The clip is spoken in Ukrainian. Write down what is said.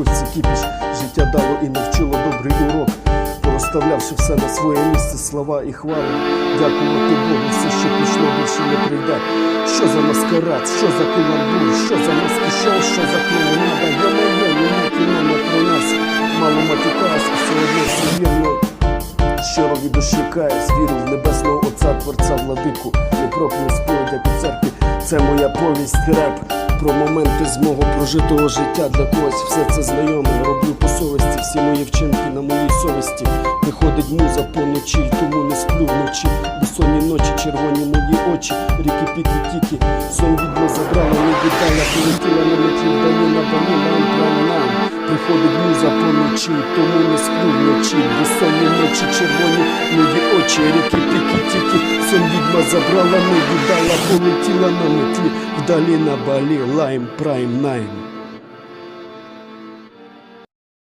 купився кіпіш, життя дало і навчило добрий урок. Розставлявши все на своє місце, слова і хвали, дякувати Богу, все, що пішло, більше не прийде. Що за маскарад, що за каламбур, що за маски шоу, що за клоунада, йо-моє, ніяк кіно не про нас. Мало матюкаюся, все одно вірно. Щиро від душі каюсь, вірю в небесного Отця, Творця владику. Не проклятий сповідь, у церкві. Це моя повість реп про моменти з мого прожитого життя. Для когось все це знайоме. Роблю по совісті, всі мої вчинки на моїй совісті. Виходить муза поночі, тому не сплю вночі. Безсонні ночі, червоні мої очі, ріки піки тіки. Сон відьма забрала, не віддала, полетіла на метлі, вдалі на балі, нам прям нам. Приходить муза поночі, тому не сплю вночі. Безсонні ночі, червоні мої очі, ріки піки. Сон забрала, не видала, полетіла на метлі, вдалі на балі, лайм прайм найм.